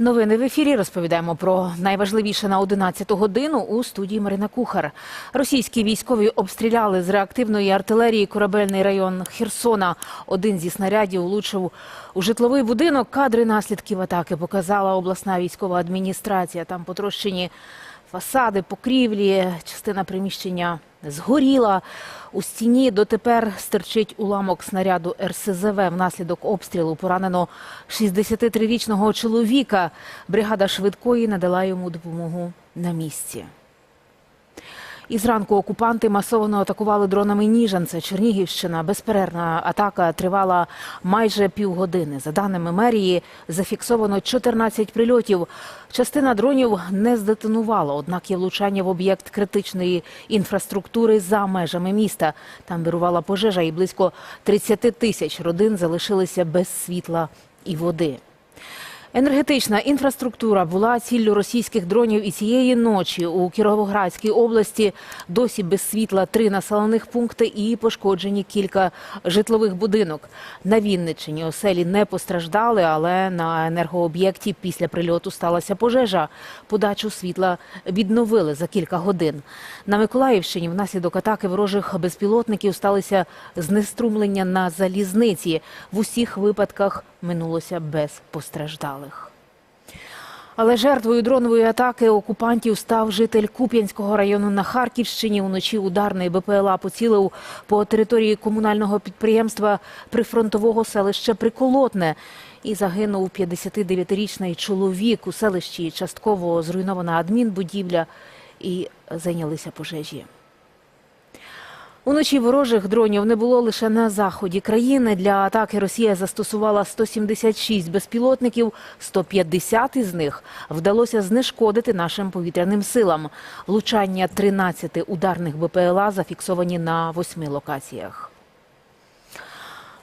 Новини в ефірі розповідаємо про найважливіше на 11 годину у студії Марина Кухар. Російські військові обстріляли з реактивної артилерії корабельний район Херсона. Один зі снарядів влучив у житловий будинок. Кадри наслідків атаки показала обласна військова адміністрація. Там потрощені фасади, покрівлі, частина приміщення згоріла. У стіні дотепер стерчить уламок снаряду РСЗВ. Внаслідок обстрілу поранено 63-річного чоловіка. Бригада швидкої надала йому допомогу на місці. І зранку окупанти масово атакували дронами Ніжанце, Чернігівщина. Безперервна атака тривала майже півгодини. За даними мерії, зафіксовано 14 прильотів. Частина дронів не здетонувала, однак є влучання в об'єкт критичної інфраструктури за межами міста. Там вирувала пожежа і близько 30 тисяч родин залишилися без світла і води. Енергетична інфраструктура була ціллю російських дронів і цієї ночі у Кіровоградській області досі без світла три населених пункти і пошкоджені кілька житлових будинок. На Вінниччині оселі не постраждали, але на енергооб'єкті після прильоту сталася пожежа. Подачу світла відновили за кілька годин. На Миколаївщині внаслідок атаки ворожих безпілотників сталися знеструмлення на залізниці. В усіх випадках минулося без постраждалих. Але жертвою дронової атаки окупантів став житель Куп'янського району на Харківщині. Уночі ударний БПЛА поцілив по території комунального підприємства прифронтового селища Приколотне. І загинув 59-річний чоловік. У селищі частково зруйнована адмінбудівля і зайнялися пожежі. Уночі ворожих дронів не було лише на заході країни. Для атаки Росія застосувала 176 безпілотників, 150 із них вдалося знешкодити нашим повітряним силам. Влучання 13 ударних БПЛА зафіксовані на восьми локаціях.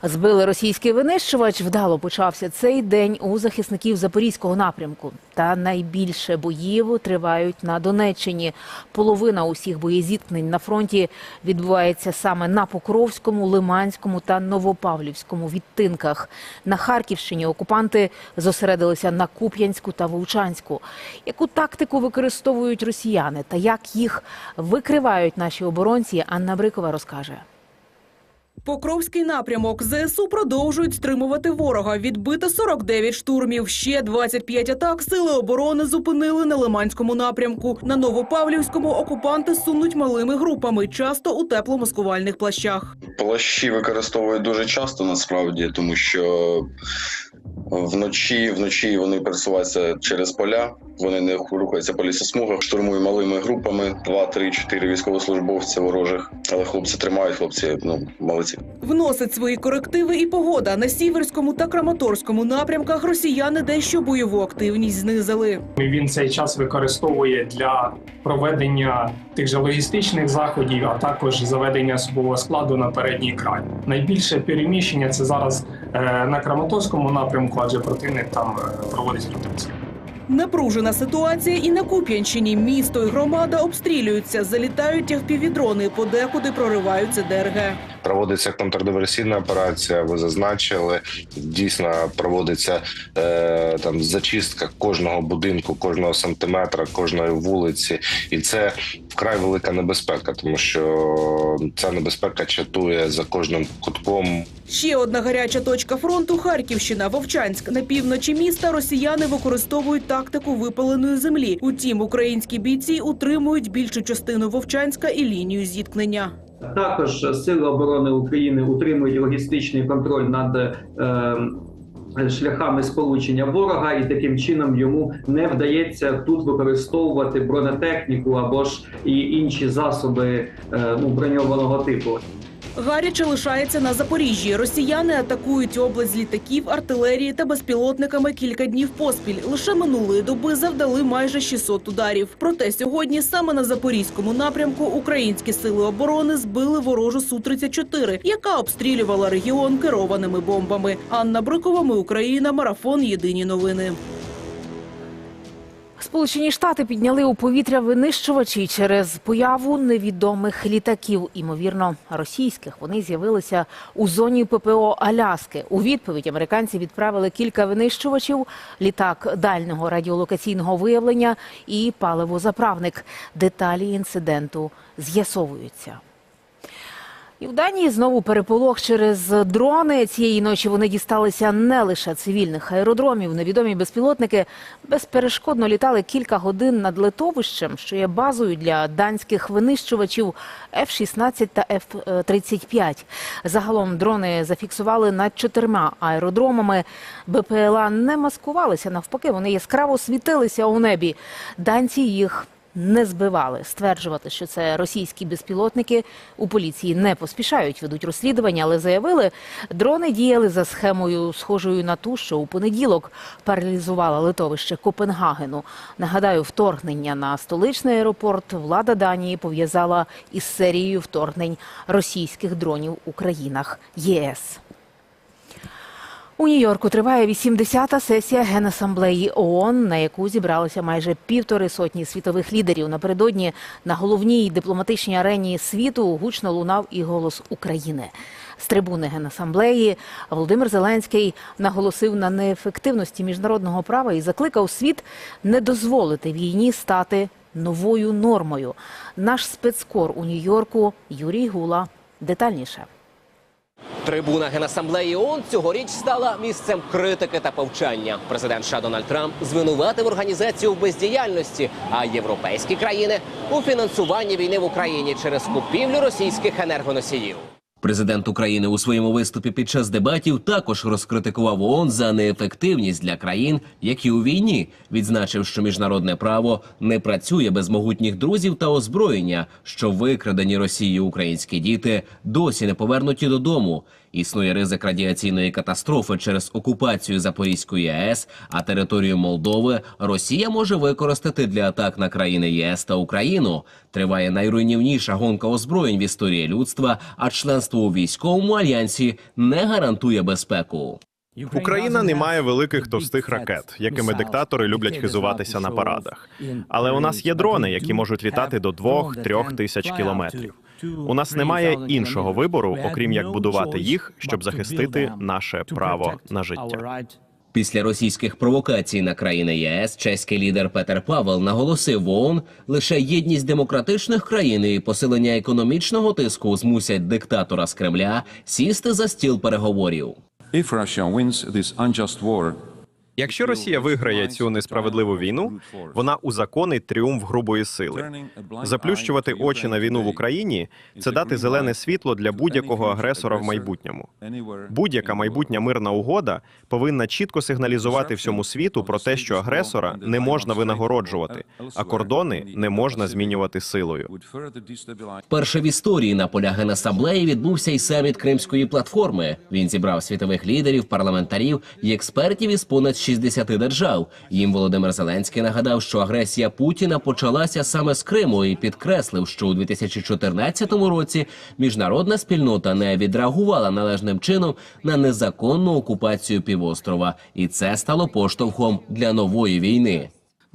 Збили російський винищувач. Вдало почався цей день у захисників запорізького напрямку. Та найбільше боїв тривають на Донеччині. Половина усіх боєзіткнень на фронті відбувається саме на Покровському, Лиманському та Новопавлівському відтинках. На Харківщині окупанти зосередилися на Куп'янську та Вовчанську. Яку тактику використовують росіяни та як їх викривають наші оборонці, Анна Брикова розкаже. Покровський напрямок ЗСУ продовжують стримувати ворога. Відбито 49 штурмів. Ще 25 атак сили оборони зупинили на Лиманському напрямку. На Новопавлівському окупанти сунуть малими групами, часто у тепломаскувальних плащах. Плащі використовують дуже часто насправді, тому що вночі, вночі вони пересуваються через поля, вони не рухаються по лісосмугах, штурмують малими групами, 2, 3, 4 військовослужбовці ворожих. Але хлопці тримають, хлопці ну молодці. Вносить свої корективи і погода. На Сіверському та Краматорському напрямках росіяни дещо бойову активність знизили. Він цей час використовує для проведення тих же логістичних заходів, а також заведення особового складу на передній край. Найбільше переміщення це зараз е, на Краматорському напрямку, адже противник там е, проводить ротацію. Напружена ситуація і на Куп'янщині. Місто і громада обстрілюються, залітають FPV-дрони, подекуди прориваються ДРГ. Проводиться контрдиверсійна операція. Ви зазначили, дійсно проводиться е, там зачистка кожного будинку, кожного сантиметра, кожної вулиці, і це вкрай велика небезпека, тому що ця небезпека чатує за кожним кутком. Ще одна гаряча точка фронту Харківщина, Вовчанськ. На півночі міста росіяни використовують тактику випаленої землі. Утім, українські бійці утримують більшу частину Вовчанська і лінію зіткнення. Також сили оборони України утримують логістичний контроль над е, шляхами сполучення ворога, і таким чином йому не вдається тут використовувати бронетехніку або ж і інші засоби е, ну, броньованого типу. Гаряче лишається на Запоріжжі. Росіяни атакують область літаків, артилерії та безпілотниками кілька днів поспіль. Лише минулої доби завдали майже 600 ударів. Проте сьогодні саме на запорізькому напрямку українські сили оборони збили ворожу су 34 яка обстрілювала регіон керованими бомбами. Анна Брикова, ми Україна, марафон. Єдині новини. Сполучені Штати підняли у повітря винищувачі через появу невідомих літаків, імовірно, російських. Вони з'явилися у зоні ППО Аляски. У відповідь американці відправили кілька винищувачів, літак дальнього радіолокаційного виявлення і паливозаправник. Деталі інциденту з'ясовуються. І в Данії знову переполох через дрони. Цієї ночі вони дісталися не лише цивільних аеродромів. Невідомі безпілотники безперешкодно літали кілька годин над литовищем, що є базою для данських винищувачів F-16 та F-35. Загалом дрони зафіксували над чотирма аеродромами. БПЛА не маскувалися, навпаки, вони яскраво світилися у небі. Данці їх не збивали. Стверджувати, що це російські безпілотники у поліції не поспішають, ведуть розслідування, але заявили, дрони діяли за схемою, схожою на ту, що у понеділок паралізувала литовище Копенгагену. Нагадаю, вторгнення на столичний аеропорт влада Данії пов'язала із серією вторгнень російських дронів у країнах ЄС. У Нью-Йорку триває 80-та сесія Генасамблеї ООН, на яку зібралося майже півтори сотні світових лідерів. Напередодні на головній дипломатичній арені світу гучно лунав і голос України. З трибуни Генасамблеї Володимир Зеленський наголосив на неефективності міжнародного права і закликав світ не дозволити війні стати новою нормою. Наш спецкор у Нью-Йорку Юрій Гула детальніше. Трибуна Генасамблеї ООН цьогоріч стала місцем критики та повчання. Президент США Дональд Трамп звинуватив організацію в бездіяльності, а європейські країни у фінансуванні війни в Україні через купівлю російських енергоносіїв. Президент України у своєму виступі під час дебатів також розкритикував ООН за неефективність для країн, які у війні, відзначив, що міжнародне право не працює без могутніх друзів та озброєння, що викрадені Росією українські діти досі не повернуті додому. Існує ризик радіаційної катастрофи через окупацію Запорізької АЕС, а територію Молдови Росія може використати для атак на країни ЄС та Україну. Триває найруйнівніша гонка озброєнь в історії людства, а членство у військовому альянсі не гарантує безпеку. Україна не має великих товстих ракет, якими диктатори люблять хизуватися на парадах. Але у нас є дрони, які можуть літати до 2-3 тисяч кілометрів. У нас немає іншого вибору, окрім як будувати їх, щоб захистити наше право на життя. Після російських провокацій на країни ЄС чеський лідер Петер Павел наголосив в ООН, лише єдність демократичних країн і посилення економічного тиску змусять диктатора з Кремля сісти за стіл переговорів. If Russia wins this unjust war, Якщо Росія виграє цю несправедливу війну, вона узаконить тріумф грубої сили. Заплющувати очі на війну в Україні це дати зелене світло для будь-якого агресора в майбутньому. Будь-яка майбутня мирна угода повинна чітко сигналізувати всьому світу про те, що агресора не можна винагороджувати, а кордони не можна змінювати силою. Вперше в історії на полях Генасамблеї відбувся й саміт Кримської платформи. Він зібрав світових лідерів, парламентарів і експертів із понад 60 держав. Їм Володимир Зеленський нагадав, що агресія Путіна почалася саме з Криму і підкреслив, що у 2014 році міжнародна спільнота не відреагувала належним чином на незаконну окупацію півострова, і це стало поштовхом для нової війни.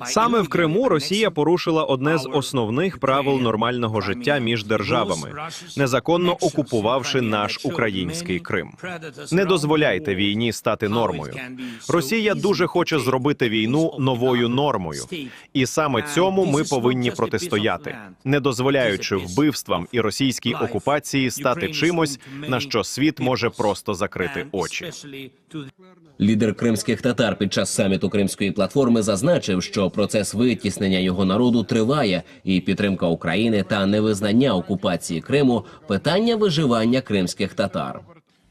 Саме в Криму Росія порушила одне з основних правил нормального життя між державами, незаконно окупувавши наш український Крим. Не дозволяйте війні стати нормою. Росія дуже хоче зробити війну новою нормою, і саме цьому ми повинні протистояти, не дозволяючи вбивствам і російській окупації стати чимось, на що світ може просто закрити очі. Лідер кримських татар під час саміту Кримської платформи зазначив, що процес витіснення його народу триває, і підтримка України та невизнання окупації Криму питання виживання кримських татар.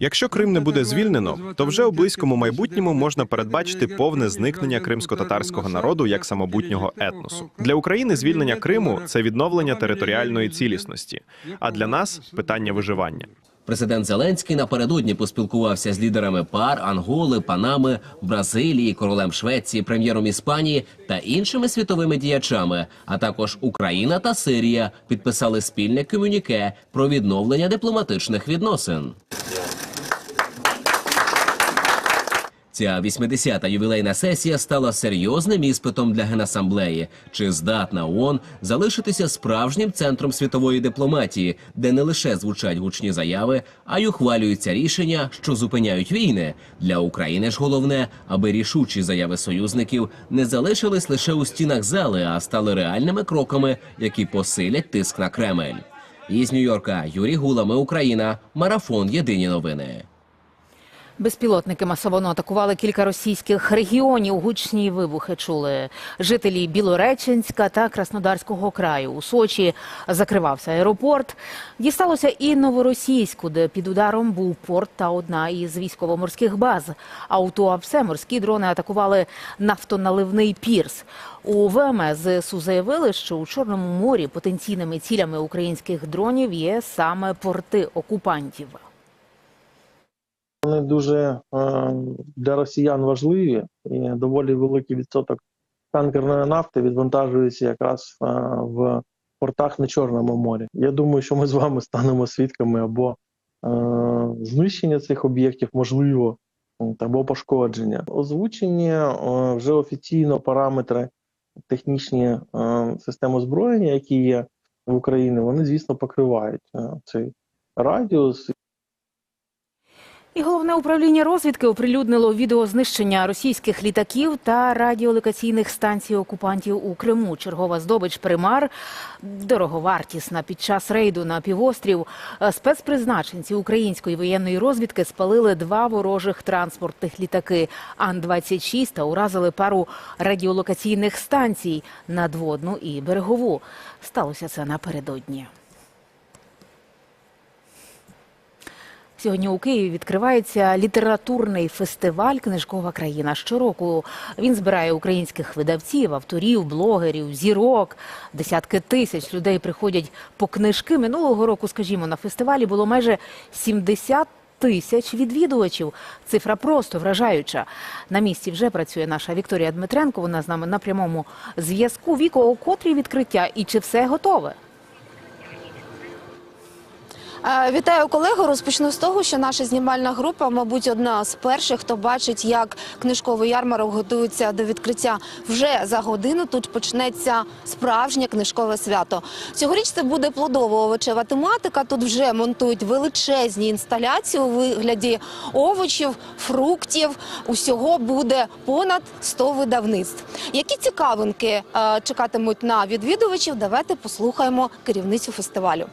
Якщо Крим не буде звільнено, то вже у близькому майбутньому можна передбачити повне зникнення кримсько-татарського народу як самобутнього етносу. Для України звільнення Криму це відновлення територіальної цілісності, а для нас питання виживання. Президент Зеленський напередодні поспілкувався з лідерами пар, Анголи, Панами, Бразилії, королем Швеції, прем'єром Іспанії та іншими світовими діячами. А також Україна та Сирія підписали спільне комюніке про відновлення дипломатичних відносин. Ця 80-та ювілейна сесія стала серйозним іспитом для генасамблеї. Чи здатна ООН залишитися справжнім центром світової дипломатії, де не лише звучать гучні заяви, а й ухвалюються рішення, що зупиняють війни. Для України ж головне, аби рішучі заяви союзників не залишились лише у стінах зали, а стали реальними кроками, які посилять тиск на Кремль. Із Нью-Йорка Юрій Гула, ми Україна. Марафон. Єдині новини. Безпілотники масово атакували кілька російських регіонів. Гучні вибухи чули жителі Білореченська та Краснодарського краю. У Сочі закривався аеропорт. Дісталося і Новоросійську, де під ударом був порт та одна із військово-морських баз. А у Туапсе морські дрони атакували нафтоналивний пірс. У ВМС ЗСУ заявили, що у Чорному морі потенційними цілями українських дронів є саме порти окупантів. Вони дуже е, для росіян важливі, і доволі великий відсоток танкерної нафти відвантажується якраз е, в портах на Чорному морі. Я думаю, що ми з вами станемо свідками або е, знищення цих об'єктів, можливо, або пошкодження. Озвучені вже офіційно параметри технічні е, систем озброєння, які є в Україні, вони, звісно, покривають цей радіус. І головне управління розвідки оприлюднило відео знищення російських літаків та радіолокаційних станцій окупантів у Криму. Чергова здобич примар дороговартісна. Під час рейду на півострів е, спецпризначенці української воєнної розвідки спалили два ворожих транспортних літаки Ан-26 та уразили пару радіолокаційних станцій надводну і берегову. Сталося це напередодні. Сьогодні у Києві відкривається літературний фестиваль Книжкова країна. Щороку він збирає українських видавців, авторів, блогерів, зірок. Десятки тисяч людей приходять по книжки. Минулого року, скажімо, на фестивалі було майже 70 тисяч відвідувачів. Цифра просто вражаюча. На місці вже працює наша Вікторія Дмитренко. Вона з нами на прямому зв'язку. Віко, о котрій відкриття і чи все готове? Е, Вітаю колегу. Розпочну з того, що наша знімальна група, мабуть, одна з перших, хто бачить, як книжковий ярмарок готується до відкриття. Вже за годину тут почнеться справжнє книжкове свято. Цьогоріч це буде плодово-овочева тематика. Тут вже монтують величезні інсталяції у вигляді овочів, фруктів. Усього буде понад 100 видавництв. Які цікавинки е, чекатимуть на відвідувачів? Давайте послухаємо керівницю фестивалю.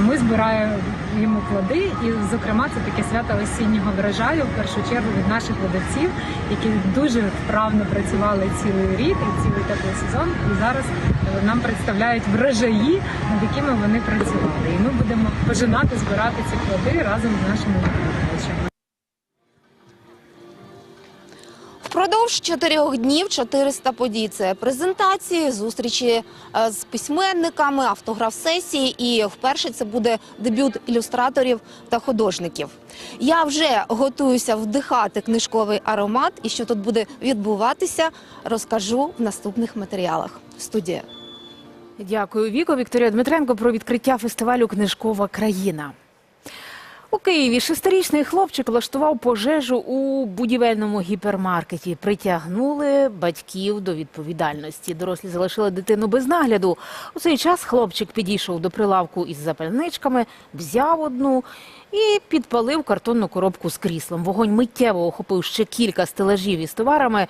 Ми збираємо плоди, і, зокрема, це таке свято осіннього врожаю, в першу чергу від наших видавців, які дуже вправно працювали цілий рік і цілий теплий сезон. І зараз е, нам представляють врожаї, над якими вони працювали. І ми будемо пожинати, збирати ці плоди разом з нашими Впродовж чотирьох днів 400 подій. Це презентації, зустрічі е, з письменниками, автограф-сесії. І вперше це буде дебют ілюстраторів та художників. Я вже готуюся вдихати книжковий аромат. І що тут буде відбуватися, розкажу в наступних матеріалах. Студія. Дякую, Віко. Вікторія Дмитренко про відкриття фестивалю Книжкова країна. У Києві шестирічний хлопчик влаштував пожежу у будівельному гіпермаркеті. Притягнули батьків до відповідальності. Дорослі залишили дитину без нагляду. У цей час хлопчик підійшов до прилавку із запальничками, взяв одну і підпалив картонну коробку з кріслом. Вогонь миттєво охопив ще кілька стелажів із товарами.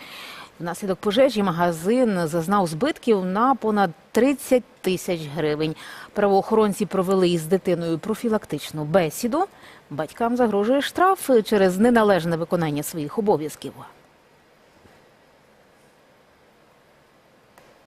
Внаслідок пожежі магазин зазнав збитків на понад 30 тисяч гривень. Правоохоронці провели із дитиною профілактичну бесіду. Батькам загрожує штраф через неналежне виконання своїх обов'язків.